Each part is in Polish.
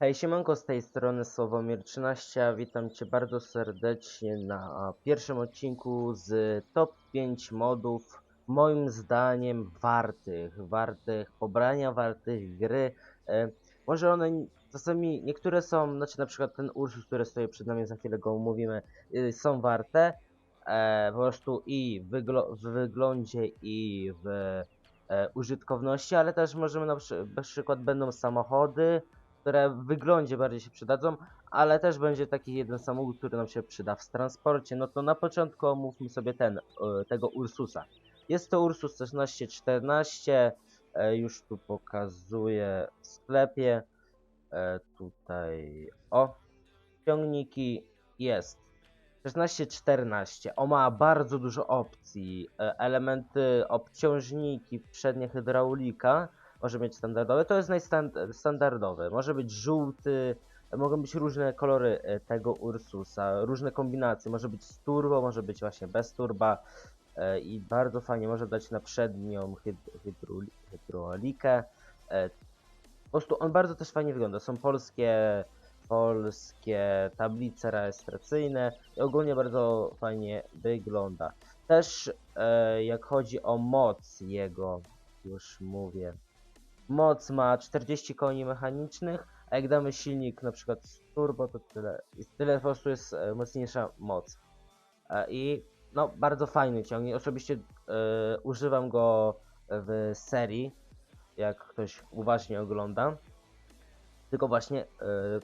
Hej, siemanko, z tej strony Sławomir 13, witam Cię bardzo serdecznie na pierwszym odcinku z top 5 modów, moim zdaniem wartych, wartych pobrania, wartych gry. E, może one czasami, niektóre są, znaczy na przykład ten Ursus, który stoi przed nami, za chwilę go omówimy, y, są warte, e, po prostu i w, w wyglądzie i w e, użytkowności, ale też możemy na przy- na przykład będą samochody, które w wyglądzie bardziej się przydadzą, ale też będzie taki jeden samochód, który nam się przyda w transporcie. No to na początku omówmy sobie ten, e, tego Ursusa. Jest to Ursus 1614, e, już tu pokazuję w sklepie. E, tutaj, o, ciągniki jest 1614. On ma bardzo dużo opcji, elementy, obciążniki, przednia hydraulika, może mieć standardowy, to jest najstandardowy. Może być żółty, mogą być różne kolory e, tego Ursusa, różne kombinacje. Może być z turbo, może być właśnie bez turba e, i bardzo fajnie może dać na przednią hydraulikę. E, Po prostu on bardzo też fajnie wygląda. Są polskie polskie tablice rejestracyjne i ogólnie bardzo fajnie wygląda. Też e, jak chodzi o moc jego, już mówię, moc ma 40 koni mechanicznych, a jak damy silnik na przykład turbo, to tyle, jest tyle po prostu jest e, mocniejsza moc. E, I no, bardzo fajny ciągnik. Osobiście e, używam go w serii, jak ktoś uważnie ogląda. Tylko właśnie e,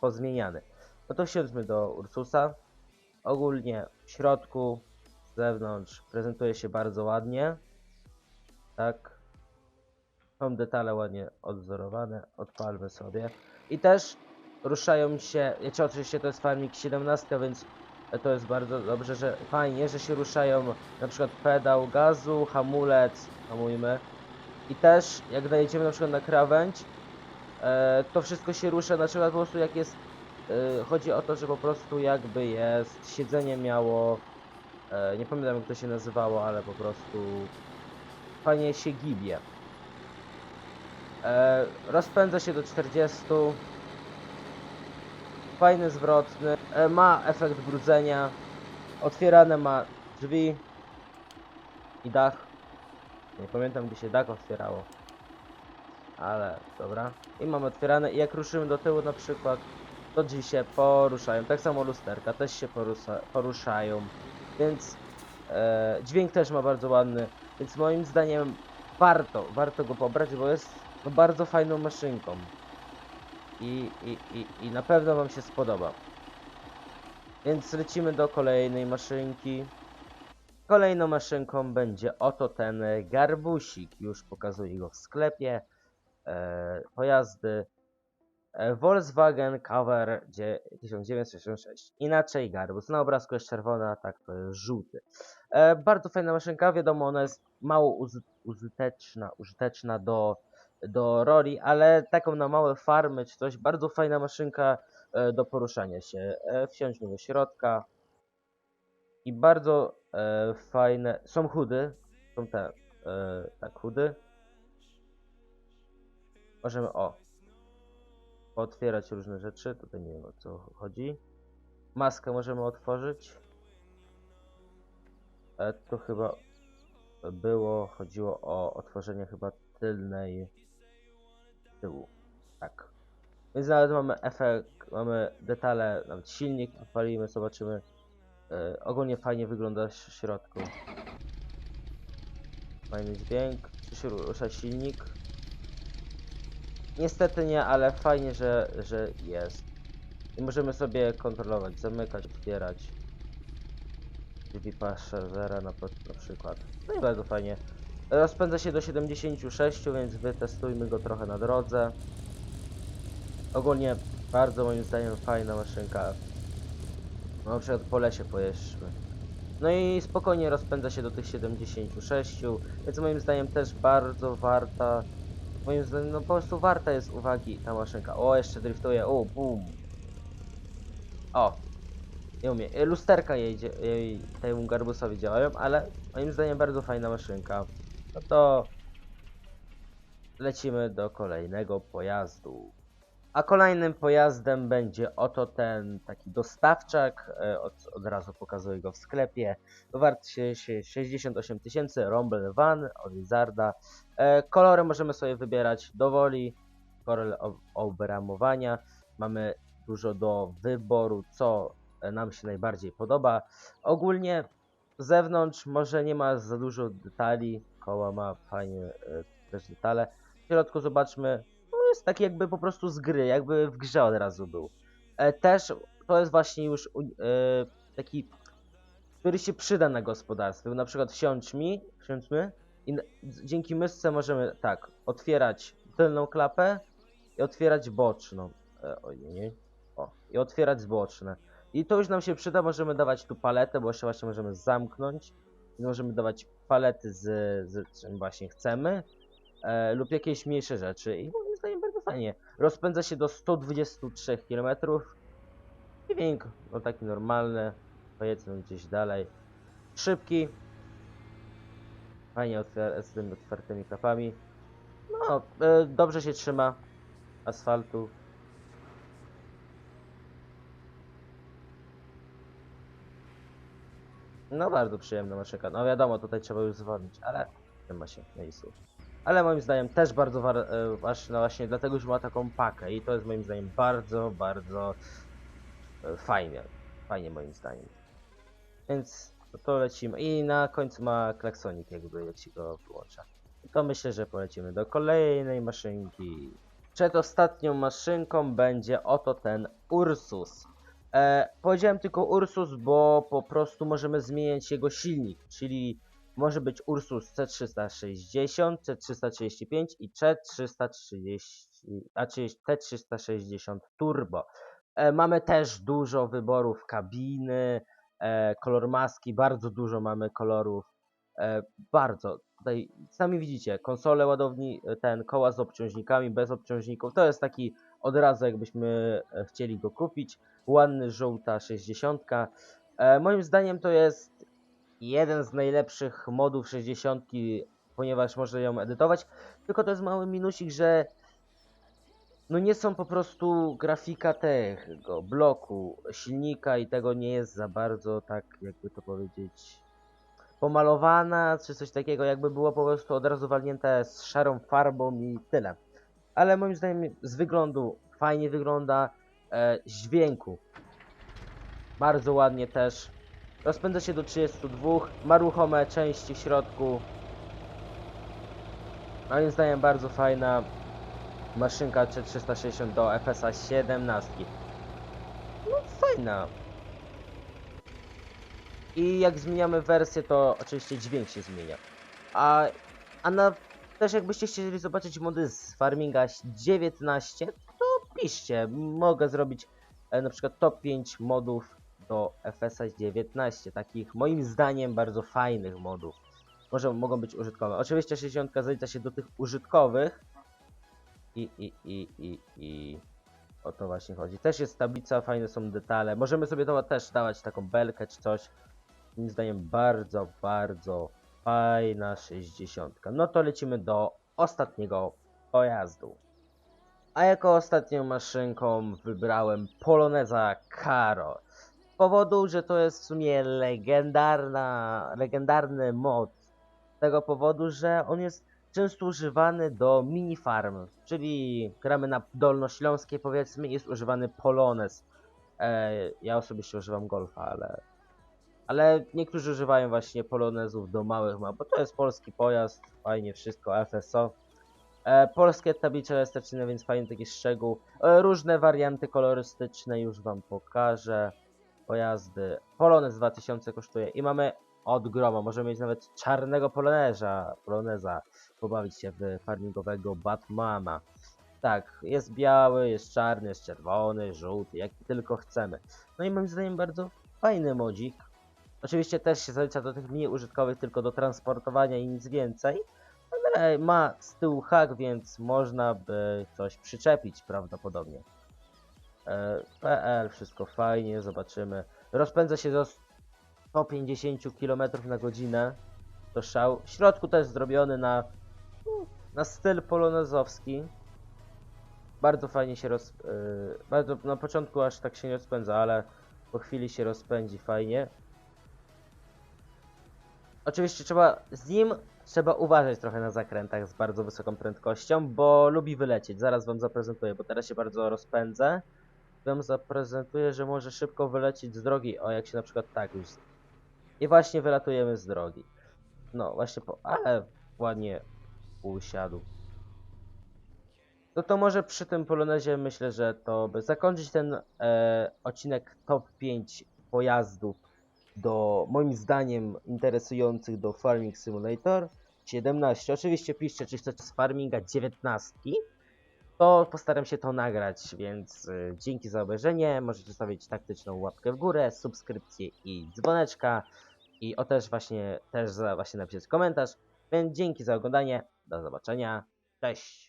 pozmieniany. No to wsiądźmy do Ursusa. Ogólnie w środku, z zewnątrz prezentuje się bardzo ładnie. Tak. Są detale ładnie odwzorowane. Odpalmy sobie. I też ruszają się, znaczy oczywiście to jest farming 17, więc to jest bardzo dobrze, że fajnie, że się ruszają na przykład pedał gazu, hamulec, hamujmy. I też jak najedziemy na przykład na krawędź, e, to wszystko się rusza, na przykład po prostu jak jest, e, chodzi o to, że po prostu jakby jest, siedzenie miało, e, nie pamiętam jak to się nazywało, ale po prostu fajnie się gibie. E, rozpędza się do 40. Fajny zwrotny. E, ma efekt brudzenia. Otwierane ma drzwi i dach. Nie pamiętam gdzie się dach otwierało. Ale dobra. I mamy otwierane i jak ruszymy do tyłu na przykład, to drzwi się poruszają. Tak samo lusterka też się porusza, poruszają. Więc e, dźwięk też ma bardzo ładny. Więc moim zdaniem warto, warto go pobrać, bo jest no, bardzo fajną maszynką. I, i, i, I na pewno wam się spodoba. Więc lecimy do kolejnej maszynki. Kolejną maszynką będzie oto ten garbusik. Już pokazuję go w sklepie. E, pojazdy. E, Volkswagen Cover dzie- 1966. Inaczej garbus. Na obrazku jest czerwony, a tak to jest żółty. E, bardzo fajna maszynka. Wiadomo, ona jest mało użyteczna, użyteczna do, do roli, ale taką na małe farmy czy coś. Bardzo fajna maszynka e, do poruszania się. E, wsiądźmy do środka. I bardzo e, fajne. Są chudy. Są te. Tak, chudy. Możemy o. Otwierać różne rzeczy. Tutaj nie wiem o co chodzi. Maskę możemy otworzyć. Tu chyba było, chodziło o otworzenie chyba tylnej tyłu. Tak. Więc nawet mamy efekt, mamy detale, nawet silnik odpalimy, zobaczymy. E, ogólnie fajnie wygląda w środku. Fajny dźwięk. Czy się rusza silnik? Niestety nie, ale fajnie, że, że jest. I możemy sobie kontrolować, zamykać, otwierać. Drzwi pasażera na, na przykład. No i bardzo fajnie. Rozpędza się do 76, więc wytestujmy go trochę na drodze. Ogólnie bardzo moim zdaniem fajna maszynka. No, na przykład po lesie pojeżdżmy. No i spokojnie rozpędza się do tych 76, więc moim zdaniem też bardzo warta. Moim zdaniem no po prostu warta jest uwagi ta maszynka. O, jeszcze driftuje, o, boom. O, nie umie. Lusterka jej, jej temu garbusowi działają, ale moim zdaniem bardzo fajna maszynka. No to lecimy do kolejnego pojazdu. A kolejnym pojazdem będzie oto ten taki dostawczak, e, od, od razu pokazuję go w sklepie, wart się, się 68 tysięcy, Rumble Van od Lizarda. E, kolory możemy sobie wybierać dowoli, kolor obramowania, mamy dużo do wyboru, co e, nam się najbardziej podoba. Ogólnie z zewnątrz może nie ma za dużo detali, koła ma fajnie e, też detale. W środku zobaczmy, no jest taki jakby po prostu z gry, jakby w grze od razu był. E, też to jest właśnie już e, taki, który się przyda na gospodarstwie. Na przykład wsiądź mi, wsiądźmy i dzięki mysce możemy tak, otwierać tylną klapę i otwierać boczną. E, ojej, o, i otwierać boczne. I to już nam się przyda, możemy dawać tu paletę, bo jeszcze właśnie możemy zamknąć. I możemy dawać palety z, z czym właśnie chcemy. E, lub jakieś mniejsze rzeczy. I moim zdaniem bardzo fajnie. Rozpędza się do 123 km. Dźwięk, no taki normalny. Powiedzmy gdzieś dalej. Szybki. Fajnie otwier- z tymi otwartymi klapami. No, e, dobrze się trzyma asfaltu. No bardzo przyjemna maszynka. No wiadomo, tutaj trzeba już zwolnić, ale nie ma się miejscu. Ale moim zdaniem też bardzo war, e, ważne właśnie dlatego, że ma taką pakę i to jest moim zdaniem bardzo, bardzo e, fajnie. Fajnie moim zdaniem. Więc to, to lecimy. I na końcu ma klaksonik jakby jak się go wyłącza. To myślę, że polecimy do kolejnej maszynki. Przedostatnią maszynką będzie oto ten Ursus. E, powiedziałem tylko Ursus, bo po prostu możemy zmieniać jego silnik, czyli może być Ursus C360, C335 i C330, a czyli T360 Turbo. E, mamy też dużo wyborów kabiny, e, kolor maski, bardzo dużo mamy kolorów. E, bardzo. Tutaj sami widzicie, konsole ładowni, e, ten koła z obciążnikami, bez obciążników. To jest taki od razu, jakbyśmy e, chcieli go kupić. Ładny, żółta 60. E, moim zdaniem to jest jeden z najlepszych modów 60, ponieważ można ją edytować. Tylko to jest mały minusik, że no nie są po prostu grafika tego bloku, silnika i tego nie jest za bardzo tak, jakby to powiedzieć, pomalowana, czy coś takiego, jakby było po prostu od razu walnięte z szarą farbą i tyle. Ale moim zdaniem z wyglądu fajnie wygląda, e, dźwięku bardzo ładnie też. Rozpędza się do 32, ma ruchome części w środku. Moim zdaniem bardzo fajna maszynka C360 do FSA 17. No fajna. I jak zmieniamy wersję, to oczywiście dźwięk się zmienia. A, a na, też jakbyście chcieli zobaczyć mody z Farminga 19, to piszcie. Mogę zrobić e, na przykład top 5 modów do FSA 19. Takich moim zdaniem bardzo fajnych modów. Może mogą być użytkowe. Oczywiście 60 zalicza się do tych użytkowych. I, i, i, i, i o to właśnie chodzi. Też jest tablica, fajne są detale. Możemy sobie to też dawać taką belkę czy coś. Moim zdaniem bardzo, bardzo fajna 60. No to lecimy do ostatniego pojazdu. A jako ostatnią maszynką wybrałem Poloneza Caro. Z powodu, że to jest w sumie legendarna, legendarny mod. Z tego powodu, że on jest często używany do mini farm, czyli gramy na Dolnośląskiej powiedzmy, jest używany Polonez. E, ja osobiście używam Golfa, ale ale niektórzy używają właśnie polonezów do małych map, bo to jest polski pojazd, fajnie wszystko, FSO. E, polskie tablice rejestracyjne, więc fajny taki szczegół. E, różne warianty kolorystyczne już wam pokażę. Pojazdy. Polonez 2000 kosztuje i mamy od groma. Możemy mieć nawet czarnego poloneza, poloneza. Pobawić się w farmingowego Batmana. Tak, jest biały, jest czarny, jest czerwony, żółty, jaki tylko chcemy. No i moim zdaniem bardzo fajny modzik. Oczywiście też się zalicza do tych mniej użytkowych, tylko do transportowania i nic więcej. Ale ma z tyłu hak, więc można by coś przyczepić prawdopodobnie. E, PL, wszystko fajnie, zobaczymy. Rozpędza się do 150 km na godzinę. To szał. W środku też zrobiony na, na styl polonezowski. Bardzo fajnie się roz... Yy, bardzo na początku aż tak się nie rozpędza, ale po chwili się rozpędzi fajnie. Oczywiście trzeba z nim trzeba uważać trochę na zakrętach z bardzo wysoką prędkością, bo lubi wylecieć. Zaraz wam zaprezentuję, bo teraz się bardzo rozpędzę. Wam zaprezentuję, że może szybko wylecieć z drogi, o jak się na przykład tak już. I właśnie wylatujemy z drogi. No właśnie po... ale ładnie usiadł. No to może przy tym polonezie myślę, że to by zakończyć ten e, odcinek top 5 pojazdów do moim zdaniem interesujących do Farming Simulator 17. Oczywiście piszcie, czy chcecie z Farminga 19. To postaram się to nagrać, więc y, dzięki za obejrzenie. Możecie stawić taktyczną łapkę w górę, subskrypcję i dzwoneczka. I o też właśnie, też za właśnie napisać komentarz. Więc dzięki za oglądanie. Do zobaczenia. Cześć.